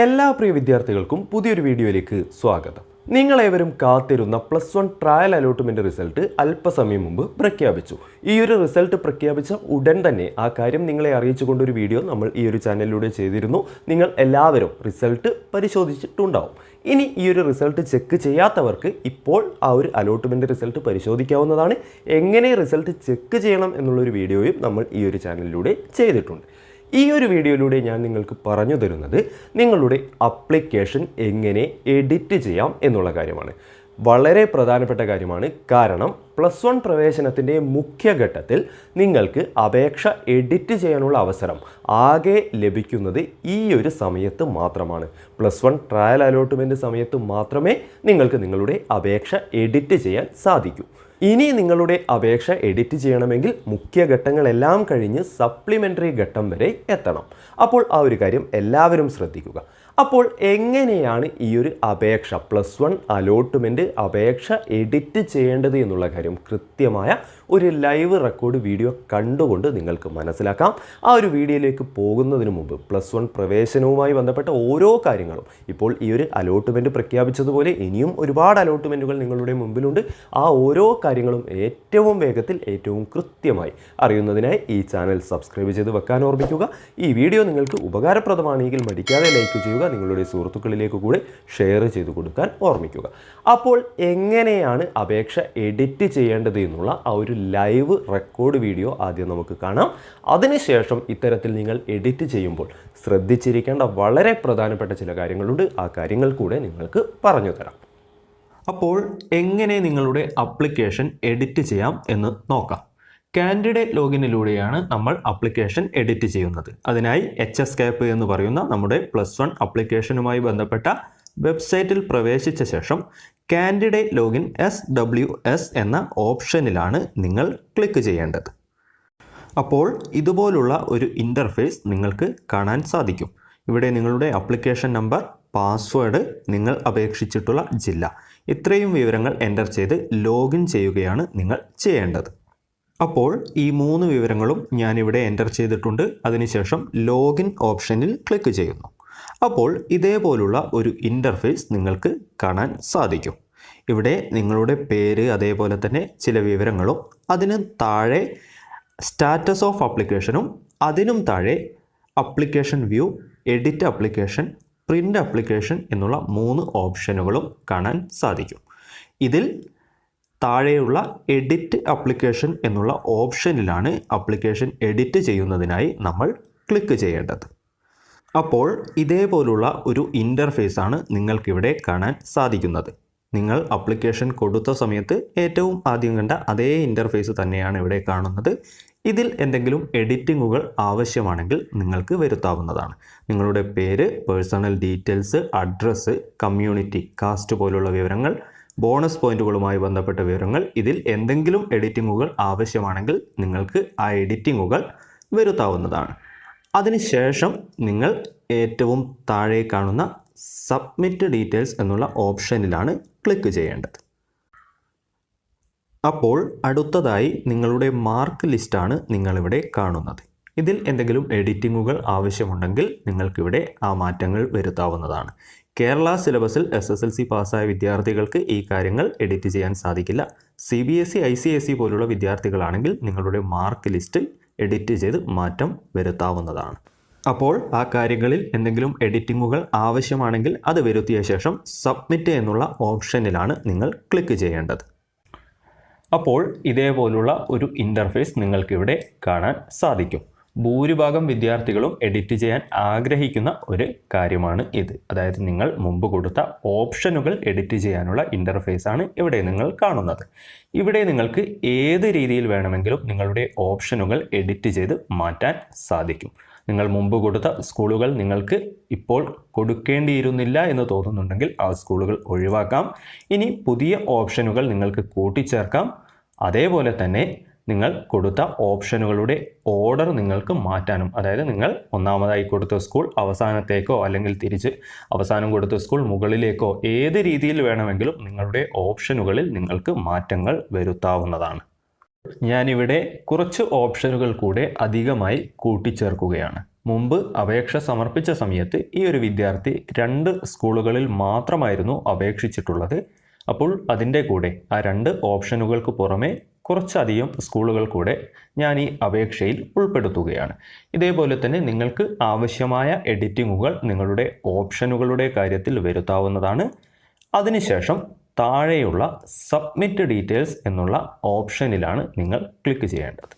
എല്ലാ പ്രിയ വിദ്യാർത്ഥികൾക്കും പുതിയൊരു വീഡിയോയിലേക്ക് സ്വാഗതം. നിങ്ങളേവരും കാത്തിരുന്ന plus one trial allotment result അല്പസമയം മുമ്പ് പ്രഖ്യാപിച്ചു. ഈ ഒരു റിസൾട്ട് പ്രഖ്യാപിച്ച ഉടൻ തന്നെ ആ കാര്യം നിങ്ങളെ അറിയിച്ചുകൊണ്ടൊരു വീഡിയോ നമ്മൾ ഈ ഒരു ചാനലിലൂടെ ചെയ്തിരുന്നു. നിങ്ങൾ എല്ലാവരും റിസൾട്ട് പരിശോധിച്ചിട്ടുണ്ടാവും. ഇനി ഈ ഒരു റിസൾട്ട് ചെക്ക് ചെയ്യാത്തവർക്ക് ഇപ്പോൾ ആ ഒരു അലോട്ട്മെന്റ് റിസൾട്ട് പരിശോധിക്കാവുന്നതാണ്. എങ്ങനെ റിസൾട്ട് ചെക്ക് ചെയ്യണം എന്നുള്ളൊരു വീഡിയോയും നമ്മൾ ഈ ഒരു ചാനലിലൂടെ ചെയ്തിട്ടുണ്ട്. ഈ ഒരു വീഡിയോയിലൂടെ ഞാൻ നിങ്ങൾക്ക് പറഞ്ഞു തരുന്നത് നിങ്ങളുടെ അപ്ലിക്കേഷൻ എങ്ങനെ എഡിറ്റ് ചെയ്യാം എന്നുള്ള കാര്യമാണ്. വളരെ പ്രധാനപ്പെട്ട കാര്യമാണ്. കാരണം പ്ലസ് വൺ പ്രവേശനത്തിന്റെ മുഖ്യഘട്ടത്തിൽ നിങ്ങൾക്ക് അപേക്ഷ എഡിറ്റ് ചെയ്യാനുള്ള അവസരം ആകെ ലഭിക്കുന്നത് ഈ ഒരു സമയത്ത് മാത്രമാണ്. പ്ലസ് വൺ ട്രയൽ അലോട്ട്മെന്റ് സമയത്ത് മാത്രമേ നിങ്ങൾക്ക് നിങ്ങളുടെ അപേക്ഷ എഡിറ്റ് ചെയ്യാൻ സാധിക്കൂ. ഇനി നിങ്ങളുടെ അപേക്ഷ എഡിറ്റ് ചെയ്യണമെങ്കിൽ മുഖ്യ ഘട്ടങ്ങളെല്ലാം കഴിഞ്ഞ് സപ്ലിമെന്ററി ഘട്ടം വരെ എത്തണം. അപ്പോൾ ആ ഒരു കാര്യം എല്ലാവരും ശ്രദ്ധിക്കുക. അപ്പോൾ എങ്ങനെയാണ് ഈ ഒരു അപേക്ഷ പ്ലസ് വൺ അലോട്ട്മെന്റ് അപേക്ഷ എഡിറ്റ് ചെയ്യേണ്ടത് എന്നുള്ള കാര്യം കൃത്യമായ ഒരു ലൈവ് റെക്കോർഡ് വീഡിയോ കണ്ടുകൊണ്ട് നിങ്ങൾക്ക് മനസ്സിലാക്കാം. ആ ഒരു വീഡിയോയിലേക്ക് പോകുന്നതിന് മുമ്പ് പ്ലസ് വൺ പ്രവേശനവുമായി ബന്ധപ്പെട്ട ഓരോ കാര്യങ്ങളും ഇപ്പോൾ ഈ ഒരു അലോട്ട്മെന്റ് പ്രഖ്യാപിച്ചതുപോലെ ഇനിയും ഒരുപാട് അലോട്ട്മെന്റുകൾ നിങ്ങളുടെ മുമ്പിലുണ്ട്. ആ ഓരോ കാര്യങ്ങളും ഏറ്റവും വേഗത്തിൽ ഏറ്റവും കൃത്യമായി അറിയുന്നതിനായി ഈ ചാനൽ സബ്സ്ക്രൈബ് ചെയ്ത് വെക്കാൻ ഓർമ്മിക്കുക. ഈ വീഡിയോ നിങ്ങൾക്ക് ഉപകാരപ്രദമാണെങ്കിൽ മടിക്കാതെ ലൈക്ക് ചെയ്യുക. നിങ്ങളുടെ സുഹൃത്തുക്കളിലേക്ക് കൂടെ ഷെയർ ചെയ്ത് കൊടുക്കാൻ ഓർമ്മിക്കുക. അപ്പോൾ എങ്ങനെയാണ് അപേക്ഷ എഡിറ്റ് ചെയ്യേണ്ടത് എന്നുള്ള ആ ഒരു ലൈവ് റെക്കോർഡ് വീഡിയോ ആദ്യം നമുക്ക് കാണാം. അതിനുശേഷം ഇത്തരത്തിൽ നിങ്ങൾ എഡിറ്റ് ചെയ്യുമ്പോൾ ശ്രദ്ധിച്ചിരിക്കേണ്ട വളരെ പ്രധാനപ്പെട്ട ചില കാര്യങ്ങളുണ്ട്. ആ കാര്യങ്ങൾ കൂടെ നിങ്ങൾക്ക് പറഞ്ഞു തരാം. അപ്പോൾ എങ്ങനെ നിങ്ങളുടെ അപ്ലിക്കേഷൻ എഡിറ്റ് ചെയ്യാം എന്ന് നോക്കാം. കാൻഡിഡേറ്റ് ലോഗിനിലൂടെയാണ് നമ്മൾ അപ്ലിക്കേഷൻ എഡിറ്റ് ചെയ്യുന്നത്. അതിനായി എച്ച് എസ് കാപ്പ് എന്ന് പറയുന്ന നമ്മുടെ പ്ലസ് വൺ അപ്ലിക്കേഷനുമായി ബന്ധപ്പെട്ട വെബ്സൈറ്റിൽ പ്രവേശിച്ച ശേഷം candidate login S W S എന്ന ഓപ്ഷനിലാണ് നിങ്ങൾ ക്ലിക്ക് ചെയ്യേണ്ടത്. അപ്പോൾ ഇതുപോലുള്ള ഒരു ഇന്റർഫേസ് നിങ്ങൾക്ക് കാണാൻ സാധിക്കും. ഇവിടെ നിങ്ങളുടെ അപ്ലിക്കേഷൻ നമ്പർ പാസ്വേഡ് നിങ്ങൾ അപേക്ഷിച്ചിട്ടുള്ള ജില്ല. ഇത്രയും വിവരങ്ങൾ എന്റർ ചെയ്ത് ലോഗിൻ ചെയ്യുകയാണ് നിങ്ങൾ ചെയ്യേണ്ടത്. അപ്പോൾ ഈ മൂന്ന് വിവരങ്ങളും ഞാനിവിടെ എന്റർ ചെയ്തിട്ടുണ്ട്. അതിനുശേഷം ലോഗിൻ ഓപ്ഷനിൽ ക്ലിക്ക് ചെയ്യുന്നു. അപ്പോൾ ഇതേപോലുള്ള ഒരു ഇന്റർഫേസ് നിങ്ങൾക്ക് കാണാൻ സാധിക്കും. ഇവിടെ നിങ്ങളുടെ പേര് അതേപോലെ തന്നെ ചില വിവരങ്ങളും അതിന് താഴെ സ്റ്റാറ്റസ് ഓഫ് അപ്ലിക്കേഷനും അതിനും താഴെ application view edit application print application എന്നുള്ള മൂന്ന് ഓപ്ഷനുകളും കാണാൻ സാധിക്കും. ഇതിൽ താഴെയുള്ള എഡിറ്റ് അപ്ലിക്കേഷൻ എന്നുള്ള ഓപ്ഷനിലാണ് അപ്ലിക്കേഷൻ എഡിറ്റ് ചെയ്യുന്നതിനായി നമ്മൾ ക്ലിക്ക് ചെയ്യേണ്ടത്. അപ്പോൾ ഇതേപോലുള്ള ഒരു ഇന്റർഫേസ് ആണ് നിങ്ങൾക്കിവിടെ കാണാൻ സാധിക്കുന്നത്. നിങ്ങൾ അപ്ലിക്കേഷൻ കൊടുത്ത സമയത്ത് ഏറ്റവും ആദ്യം കണ്ട അതേ ഇന്റർഫേസ് തന്നെയാണ് ഇവിടെ കാണുന്നത്. ഇതിൽ എന്തെങ്കിലും എഡിറ്റിങ്ങുകൾ ആവശ്യമാണെങ്കിൽ നിങ്ങൾക്ക് വരുത്താവുന്നതാണ്. നിങ്ങളുടെ പേര് personal details address community caste പോലുള്ള വിവരങ്ങൾ ബോണസ് പോയിന്റുകളുമായി ബന്ധപ്പെട്ട വിവരങ്ങൾ. ഇതിൽ എന്തെങ്കിലും എഡിറ്റിങ്ങുകൾ ആവശ്യമാണെങ്കിൽ നിങ്ങൾക്ക് ആ എഡിറ്റിങ്ങുകൾ വരുത്താവുന്നതാണ്. അതിനുശേഷം നിങ്ങൾ ഏറ്റവും താഴെ കാണുന്ന സബ്മിറ്റ് ഡീറ്റെയിൽസ് എന്നുള്ള ഓപ്ഷനിലാണ് ക്ലിക്ക് ചെയ്യേണ്ടത്. അപ്പോൾ അടുത്തതായി നിങ്ങളുടെ മാർക്ക് ലിസ്റ്റാണ് നിങ്ങളിവിടെ കാണുന്നത്. ഇതിൽ എന്തെങ്കിലും എഡിറ്റിങ്ങുകൾ ആവശ്യമുണ്ടെങ്കിൽ നിങ്ങൾക്കിവിടെ ആ മാറ്റങ്ങൾ വരുത്താവുന്നതാണ്. കേരള സിലബസിൽ എസ് എസ് എൽ സി പാസ്സായ വിദ്യാർത്ഥികൾക്ക് ഈ കാര്യങ്ങൾ എഡിറ്റ് ചെയ്യാൻ സാധിക്കില്ല. C B S E I C S C പോലുള്ള വിദ്യാർത്ഥികളാണെങ്കിൽ നിങ്ങളുടെ മാർക്ക് ലിസ്റ്റ് എഡിറ്റ് ചെയ്ത് മാറ്റം വരുത്താവുന്നതാണ്. അപ്പോൾ ആ കാര്യങ്ങളിൽ എന്തെങ്കിലും എഡിറ്റിങ്ങുകൾ ആവശ്യമാണെങ്കിൽ അത് വരുത്തിയ ശേഷം സബ്മിറ്റ് എന്നുള്ള ഓപ്ഷനിലാണ് നിങ്ങൾ ക്ലിക്ക് ചെയ്യേണ്ടത്. അപ്പോൾ ഇതേപോലുള്ള ഒരു ഇന്റർഫേസ് നിങ്ങൾക്കിവിടെ കാണാൻ സാധിക്കും. ഭൂരിഭാഗം വിദ്യാർത്ഥികളും എഡിറ്റ് ചെയ്യാൻ ആഗ്രഹിക്കുന്ന ഒരു കാര്യമാണ് ഇത്. അതായത് നിങ്ങൾ മുമ്പ് കൊടുത്ത ഓപ്ഷനുകൾ എഡിറ്റ് ചെയ്യാനുള്ള ഇന്റർഫേസ് ആണ് ഇവിടെ നിങ്ങൾ കാണുന്നത്. ഇവിടെ നിങ്ങൾക്ക് ഏത് രീതിയിൽ വേണമെങ്കിലും നിങ്ങളുടെ ഓപ്ഷനുകൾ എഡിറ്റ് ചെയ്ത് മാറ്റാൻ സാധിക്കും. നിങ്ങൾ മുമ്പ് കൊടുത്ത സ്കൂളുകൾ നിങ്ങൾക്ക് ഇപ്പോൾ കൊടുക്കേണ്ടിയിരുന്നില്ല എന്ന് തോന്നുന്നുണ്ടെങ്കിൽ ആ സ്കൂളുകൾ ഒഴിവാക്കാം. ഇനി പുതിയ ഓപ്ഷനുകൾ നിങ്ങൾക്ക് കൂട്ടിച്ചേർക്കാം. അതേപോലെ തന്നെ നിങ്ങൾ കൊടുത്ത ഓപ്ഷനുകളുടെ ഓർഡർ നിങ്ങൾക്ക് മാറ്റാനും അതായത് നിങ്ങൾ ഒന്നാമതായി കൊടുത്ത സ്കൂൾ അവസാനത്തേക്കോ അല്ലെങ്കിൽ തിരിച്ച് അവസാനം കൊടുത്ത സ്കൂൾ മുകളിലേക്കോ ഏത് രീതിയിൽ വേണമെങ്കിലും നിങ്ങളുടെ ഓപ്ഷനുകളിൽ നിങ്ങൾക്ക് മാറ്റങ്ങൾ വരുത്താവുന്നതാണ്. ഞാനിവിടെ കുറച്ച് ഓപ്ഷനുകൾ കൂടെ അധികമായി കൂട്ടിച്ചേർക്കുകയാണ്. മുമ്പ് അപേക്ഷ സമർപ്പിച്ച സമയത്ത് ഈ ഒരു വിദ്യാർത്ഥി രണ്ട് സ്കൂളുകളിൽ മാത്രമായിരുന്നു അപേക്ഷിച്ചിട്ടുള്ളത്. അപ്പോൾ അതിന്റെ കൂടെ ആ രണ്ട് ഓപ്ഷനുകൾക്ക് പുറമെ കുറച്ചധികം സ്കൂളുകൾ കൂടെ ഞാൻ ഈ അപേക്ഷയിൽ ഉൾപ്പെടുത്തുകയാണ്. ഇതേപോലെ തന്നെ നിങ്ങൾക്ക് ആവശ്യമായ എഡിറ്റിങ്ങുകൾ നിങ്ങളുടെ ഓപ്ഷനുകളുടെ കാര്യത്തിൽ വരുത്താവുന്നതാണ്. അതിനുശേഷം താഴെയുള്ള സബ്മിറ്റ് ഡീറ്റെയിൽസ് എന്നുള്ള ഓപ്ഷനിലാണ് നിങ്ങൾ ക്ലിക്ക് ചെയ്യേണ്ടത്.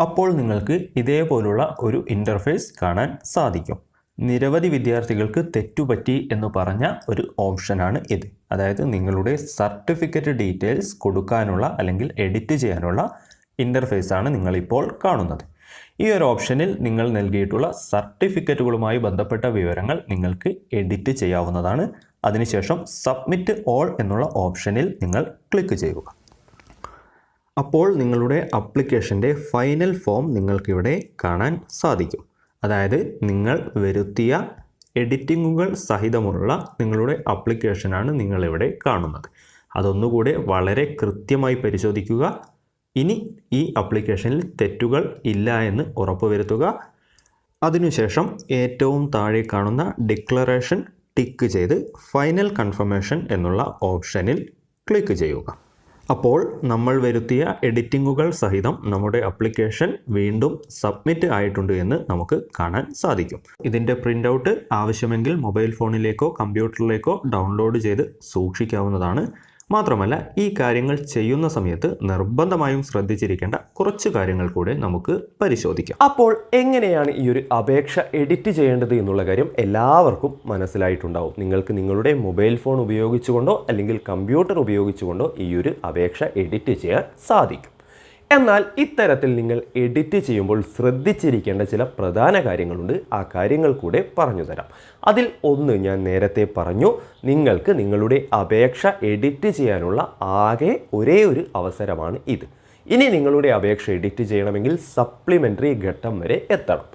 അപ്പോൾ നിങ്ങൾക്ക് ഇതേപോലുള്ള ഒരു ഇന്റർഫേസ് കാണാൻ സാധിക്കും. നിരവധി വിദ്യാർത്ഥികൾക്ക് തെറ്റുപറ്റി എന്ന് പറഞ്ഞ ഒരു ഓപ്ഷനാണ് ഇത്. അതായത് നിങ്ങളുടെ സർട്ടിഫിക്കറ്റ് ഡീറ്റെയിൽസ് കൊടുക്കാനുള്ള അല്ലെങ്കിൽ എഡിറ്റ് ചെയ്യാനുള്ള ഇന്റർഫേസ് ആണ് നിങ്ങളിപ്പോൾ കാണുന്നത്. ഈ ഒരു ഓപ്ഷനിൽ നിങ്ങൾ നൽകിയിട്ടുള്ള സർട്ടിഫിക്കറ്റുകളുമായി ബന്ധപ്പെട്ട വിവരങ്ങൾ നിങ്ങൾക്ക് എഡിറ്റ് ചെയ്യാവുന്നതാണ്. അതിനുശേഷം സബ്മിറ്റ് ഓൾ എന്നുള്ള ഓപ്ഷനിൽ നിങ്ങൾ ക്ലിക്ക് ചെയ്യുക. അപ്പോൾ നിങ്ങളുടെ അപ്ലിക്കേഷന്റെ ഫൈനൽ ഫോം നിങ്ങൾക്കിവിടെ കാണാൻ സാധിക്കും. അതായത് നിങ്ങൾ വരുത്തിയ എഡിറ്റിങ്ങുകൾ സഹിതമുള്ള നിങ്ങളുടെ അപ്ലിക്കേഷനാണ് നിങ്ങളിവിടെ കാണുന്നത്. അതൊന്നുകൂടെ വളരെ കൃത്യമായി പരിശോധിക്കുക. ഇനി ഈ അപ്ലിക്കേഷനിൽ തെറ്റുകൾ ഇല്ല എന്ന് ഉറപ്പുവരുത്തുക. അതിനുശേഷം ഏറ്റവും താഴെ കാണുന്ന ഡിക്ലറേഷൻ ടിക്ക് ചെയ്ത് ഫൈനൽ കൺഫർമേഷൻ എന്നുള്ള ഓപ്ഷനിൽ ക്ലിക്ക് ചെയ്യുക. അപ്പോൾ നമ്മൾ വരുത്തിയ എഡിറ്റിങ്ങുകൾ സഹിതം നമ്മുടെ അപ്ലിക്കേഷൻ വീണ്ടും സബ്മിറ്റ് ആയിട്ടുണ്ട് എന്ന് നമുക്ക് കാണാൻ സാധിക്കും. ഇതിന്റെ പ്രിന്റ് ഔട്ട് ആവശ്യമെങ്കിൽ മൊബൈൽ ഫോണിലേക്കോ കമ്പ്യൂട്ടറിലേക്കോ ഡൗൺലോഡ് ചെയ്ത് സൂക്ഷിക്കാവുന്നതാണ് മാത്രമല്ല ഈ കാര്യങ്ങൾ ചെയ്യുന്ന സമയത്ത് നിർബന്ധമായും ശ്രദ്ധിച്ചിരിക്കേണ്ട കുറച്ച് കാര്യങ്ങൾ കൂടെ നമുക്ക് പരിശോധിക്കാം. അപ്പോൾ എങ്ങനെയാണ് ഈ ഒരു അപേക്ഷ എഡിറ്റ് ചെയ്യേണ്ടത് എന്നുള്ള കാര്യം എല്ലാവർക്കും മനസ്സിലായിട്ടുണ്ടാവും. നിങ്ങൾക്ക് നിങ്ങളുടെ മൊബൈൽ ഫോൺ ഉപയോഗിച്ചുകൊണ്ടോ അല്ലെങ്കിൽ കമ്പ്യൂട്ടർ ഉപയോഗിച്ചുകൊണ്ടോ ഈ ഒരു അപേക്ഷ എഡിറ്റ് ചെയ്യാൻ സാധിക്കും. എന്നാൽ ഇത്തരത്തിൽ നിങ്ങൾ എഡിറ്റ് ചെയ്യുമ്പോൾ ശ്രദ്ധിച്ചിരിക്കേണ്ട ചില പ്രധാന കാര്യങ്ങളുണ്ട്. ആ കാര്യങ്ങൾ കൂടെ പറഞ്ഞു തരാം. അതിൽ ഒന്ന് ഞാൻ നേരത്തെ പറഞ്ഞു നിങ്ങൾക്ക് നിങ്ങളുടെ അപേക്ഷ എഡിറ്റ് ചെയ്യാനുള്ള ആകെ ഒരേ ഒരു അവസരമാണ് ഇത്. ഇനി നിങ്ങളുടെ അപേക്ഷ എഡിറ്റ് ചെയ്യണമെങ്കിൽ സപ്ലിമെന്ററി ഘട്ടം വരെ എത്തണം.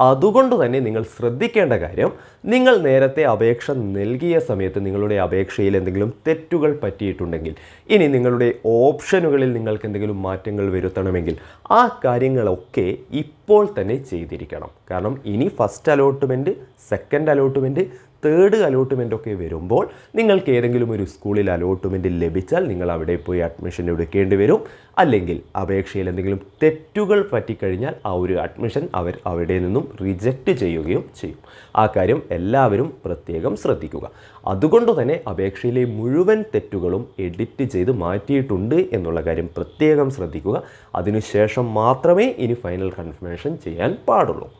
അതുകൊണ്ട് തന്നെ നിങ്ങൾ ശ്രദ്ധിക്കേണ്ട കാര്യം നിങ്ങൾ നേരത്തെ അപേക്ഷ നൽകിയ സമയത്ത് നിങ്ങളുടെ അപേക്ഷയിൽ എന്തെങ്കിലും തെറ്റുകൾ പറ്റിയിട്ടുണ്ടെങ്കിൽ ഇനി നിങ്ങളുടെ ഓപ്ഷനുകളിൽ നിങ്ങൾക്ക് എന്തെങ്കിലും മാറ്റങ്ങൾ വരുത്തണമെങ്കിൽ ആ കാര്യങ്ങളൊക്കെ ഇപ്പോൾ തന്നെ ചെയ്തിരിക്കണം. കാരണം ഇനി first allotment second allotment third allotment ഒക്കെ വരുമ്പോൾ നിങ്ങൾക്ക് ഏതെങ്കിലും ഒരു സ്കൂളിൽ അലോട്ട്മെന്റ് ലഭിച്ചാൽ നിങ്ങൾ അവിടെ പോയി അഡ്മിഷൻ എടുക്കേണ്ടി വരും. അല്ലെങ്കിൽ അപേക്ഷയിൽ എന്തെങ്കിലും തെറ്റുകൾ പറ്റിക്കഴിഞ്ഞാൽ ആ ഒരു അഡ്മിഷൻ അവർ അവിടെ നിന്നും റിജക്റ്റ് ചെയ്യുകയും ചെയ്യും. ആ കാര്യം എല്ലാവരും പ്രത്യേകം ശ്രദ്ധിക്കുക. അതുകൊണ്ട് തന്നെ അപേക്ഷയിലെ മുഴുവൻ തെറ്റുകളും എഡിറ്റ് ചെയ്ത് മാറ്റിയിട്ടുണ്ട് എന്നുള്ള കാര്യം പ്രത്യേകം ശ്രദ്ധിക്കുക. അതിനുശേഷം മാത്രമേ ഇനി ഫൈനൽ കൺഫർമേഷൻ ചെയ്യാൻ പാടുള്ളൂ.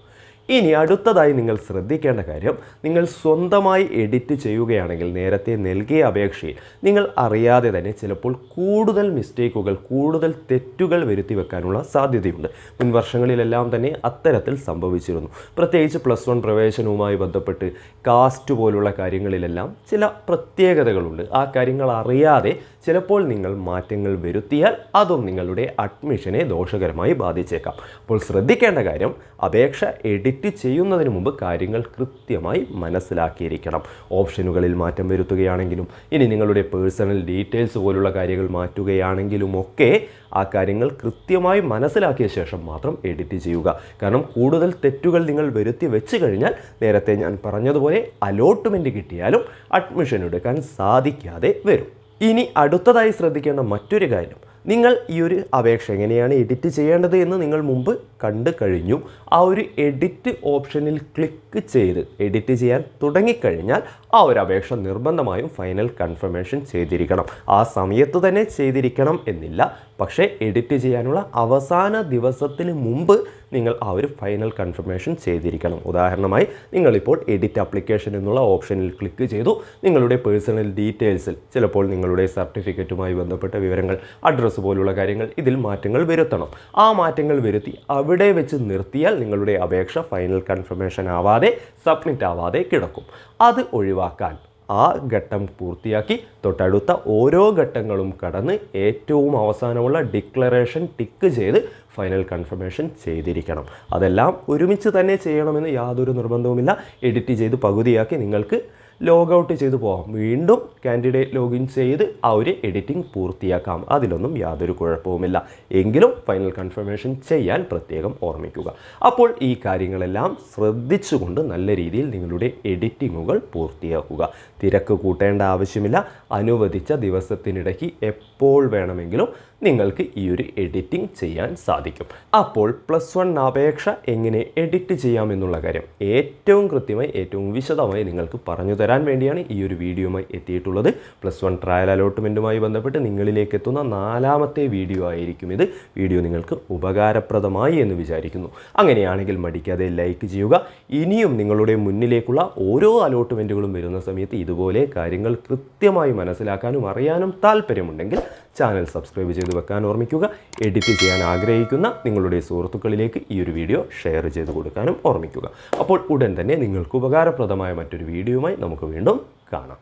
ഇനി അടുത്തതായി നിങ്ങൾ ശ്രദ്ധിക്കേണ്ട കാര്യം നിങ്ങൾ സ്വന്തമായി എഡിറ്റ് ചെയ്യുകയാണെങ്കിൽ നേരത്തെ നൽകിയ അപേക്ഷയിൽ നിങ്ങൾ അറിയാതെ തന്നെ ചിലപ്പോൾ കൂടുതൽ മിസ്റ്റേക്കുകൾ കൂടുതൽ തെറ്റുകൾ വരുത്തി വെക്കാനുള്ള സാധ്യതയുണ്ട്. മുൻ വർഷങ്ങളിലെല്ലാം തന്നെ അത്തരത്തിൽ സംഭവിച്ചിരുന്നു. പ്രത്യേകിച്ച് പ്ലസ് വൺ പ്രവേശനവുമായി ബന്ധപ്പെട്ട് കാസ്റ്റ് പോലുള്ള കാര്യങ്ങളിലെല്ലാം ചില പ്രത്യേകതകളുണ്ട്. ആ കാര്യങ്ങൾ അറിയാതെ ചിലപ്പോൾ നിങ്ങൾ മാറ്റങ്ങൾ വരുത്തിയാൽ അതും നിങ്ങളുടെ അഡ്മിഷനെ ദോഷകരമായി ബാധിച്ചേക്കാം. അപ്പോൾ ശ്രദ്ധിക്കേണ്ട കാര്യം അപേക്ഷ എഡിറ്റ് ചെയ്യുന്നതിന് മുമ്പ് കാര്യങ്ങൾ കൃത്യമായി മനസ്സിലാക്കിയിരിക്കണം. ഓപ്ഷനുകളിൽ മാറ്റം വരുത്തുകയാണെങ്കിലും ഇനി നിങ്ങളുടെ പേഴ്സണൽ ഡീറ്റെയിൽസ് പോലുള്ള കാര്യങ്ങൾ മാറ്റുകയാണെങ്കിലും ഒക്കെ ആ കാര്യങ്ങൾ കൃത്യമായി മനസ്സിലാക്കിയ ശേഷം മാത്രം എഡിറ്റ് ചെയ്യുക. കാരണം കൂടുതൽ തെറ്റുകൾ നിങ്ങൾ വരുത്തി വെച്ച് കഴിഞ്ഞാൽ നേരത്തെ ഞാൻ പറഞ്ഞതുപോലെ അലോട്ട്മെന്റ് കിട്ടിയാലും അഡ്മിഷൻ എടുക്കാൻ സാധിക്കാതെ വരും. ഇനി അടുത്തതായി ശ്രദ്ധിക്കേണ്ട മറ്റൊരു കാര്യം. നിങ്ങൾ ഈ ഒരു അപേക്ഷ എങ്ങനെയാണ് എഡിറ്റ് ചെയ്യേണ്ടത് എന്ന് നിങ്ങൾ മുമ്പ് കണ്ടു കഴിഞ്ഞു. ആ ഒരു എഡിറ്റ് ഓപ്ഷനിൽ ക്ലിക്ക് ചെയ്ത് എഡിറ്റ് ചെയ്യാൻ തുടങ്ങിക്കഴിഞ്ഞാൽ ആ ഒരു അപേക്ഷ നിർബന്ധമായും ഫൈനൽ കൺഫർമേഷൻ ചെയ്തിരിക്കണം. ആ സമയത്ത് തന്നെ ചെയ്തിരിക്കണം എന്നില്ല. പക്ഷേ എഡിറ്റ് ചെയ്യാനുള്ള അവസാന ദിവസത്തിന് മുമ്പ് നിങ്ങൾ ആ ഒരു ഫൈനൽ കൺഫർമേഷൻ ചെയ്തിരിക്കണം. ഉദാഹരണമായി നിങ്ങളിപ്പോൾ എഡിറ്റ് ആപ്ലിക്കേഷൻ എന്നുള്ള ഓപ്ഷനിൽ ക്ലിക്ക് ചെയ്തു. നിങ്ങളുടെ പേഴ്സണൽ ഡീറ്റെയിൽസിൽ ചിലപ്പോൾ നിങ്ങളുടെ സർട്ടിഫിക്കറ്റുമായി ബന്ധപ്പെട്ട വിവരങ്ങൾ അഡ്രസ്സ് പോലുള്ള കാര്യങ്ങൾ ഇതിൽ മാറ്റങ്ങൾ വരുത്തണം. ആ മാറ്റങ്ങൾ വരുത്തി അവിടെ വെച്ച് നിർത്തിയാൽ നിങ്ങളുടെ അപേക്ഷ ഫൈനൽ കൺഫർമേഷൻ ആവാതെ സബ്മിറ്റ് ആവാതെ കിടക്കും. അത് ഒഴിവാക്കാൻ ആ ഘട്ടം പൂർത്തിയാക്കി. തൊട്ടടുത്ത ഓരോ ഘട്ടങ്ങളും കടന്ന് ഏറ്റവും അവസാനമുള്ള ഡിക്ലറേഷൻ ടിക്ക് ചെയ്ത് ഫൈനൽ കൺഫർമേഷൻ ചെയ്തിരിക്കണം. അതെല്ലാം ഒരുമിച്ച് തന്നെ ചെയ്യണമെന്ന് യാതൊരു നിർബന്ധവുമില്ല. എഡിറ്റ് ചെയ്ത് പകുതിയാക്കി നിങ്ങൾക്ക് ലോഗ് ഔട്ട് ചെയ്ത് പോകാം വീണ്ടും കാൻഡിഡേറ്റ് ലോഗിൻ ചെയ്ത് ആ ഒരു എഡിറ്റിംഗ് പൂർത്തിയാക്കാം. അതിലൊന്നും യാതൊരു കുഴപ്പവുമില്ല. എങ്കിലും ഫൈനൽ കൺഫർമേഷൻ ചെയ്യാൻ പ്രത്യേകം ഓർമ്മിക്കുക. അപ്പോൾ ഈ കാര്യങ്ങളെല്ലാം ശ്രദ്ധിച്ചുകൊണ്ട് നല്ല രീതിയിൽ നിങ്ങളുടെ എഡിറ്റിങ്ങുകൾ പൂർത്തിയാക്കുക. തിരക്ക് കൂട്ടേണ്ട ആവശ്യമില്ല. അനുവദിച്ച ദിവസത്തിനിടയ്ക്ക് എപ്പോൾ വേണമെങ്കിലും നിങ്ങൾക്ക് ഈ ഒരു എഡിറ്റിംഗ് ചെയ്യാൻ സാധിക്കും. അപ്പോൾ പ്ലസ് വൺ അപേക്ഷ എങ്ങനെ എഡിറ്റ് ചെയ്യാമെന്നുള്ള കാര്യം ഏറ്റവും കൃത്യമായി ഏറ്റവും വിശദമായി നിങ്ങൾക്ക് പറഞ്ഞു തരാൻ വേണ്ടിയാണ് ഈ ഒരു വീഡിയോയുമായി എത്തിയിട്ടുള്ളത്. പ്ലസ് വൺ ട്രയൽ അലോട്ട്മെന്റുമായി ബന്ധപ്പെട്ട് നിങ്ങളിലേക്ക് എത്തുന്ന നാലാമത്തെ വീഡിയോ ആയിരിക്കും ഇത്. വീഡിയോ നിങ്ങൾക്ക് ഉപകാരപ്രദമായി എന്ന് വിചാരിക്കുന്നു. അങ്ങനെയാണെങ്കിൽ മടിക്കാതെ ലൈക്ക് ചെയ്യുക. ഇനിയും നിങ്ങളുടെ മുന്നിലേക്കുള്ള ഓരോ അലോട്ട്മെന്റുകളും വരുന്ന സമയത്ത് ഇതുപോലെ കാര്യങ്ങൾ കൃത്യമായി മനസ്സിലാക്കാനും അറിയാനും താല്പര്യമുണ്ടെങ്കിൽ ചാനൽ സബ്സ്ക്രൈബ് ചെയ്ത് വെക്കാൻ ഓർമ്മിക്കുക. എഡിറ്റ് ചെയ്യാൻ ആഗ്രഹിക്കുന്ന നിങ്ങളുടെ സുഹൃത്തുക്കളിലേക്ക് ഈ ഒരു വീഡിയോ ഷെയർ ചെയ്ത് കൊടുക്കാനും ഓർമ്മിക്കുക. അപ്പോൾ ഉടൻ തന്നെ നിങ്ങൾക്ക് ഉപകാരപ്രദമായ മറ്റൊരു വീഡിയോയുമായി നമുക്ക് വീണ്ടും കാണാം.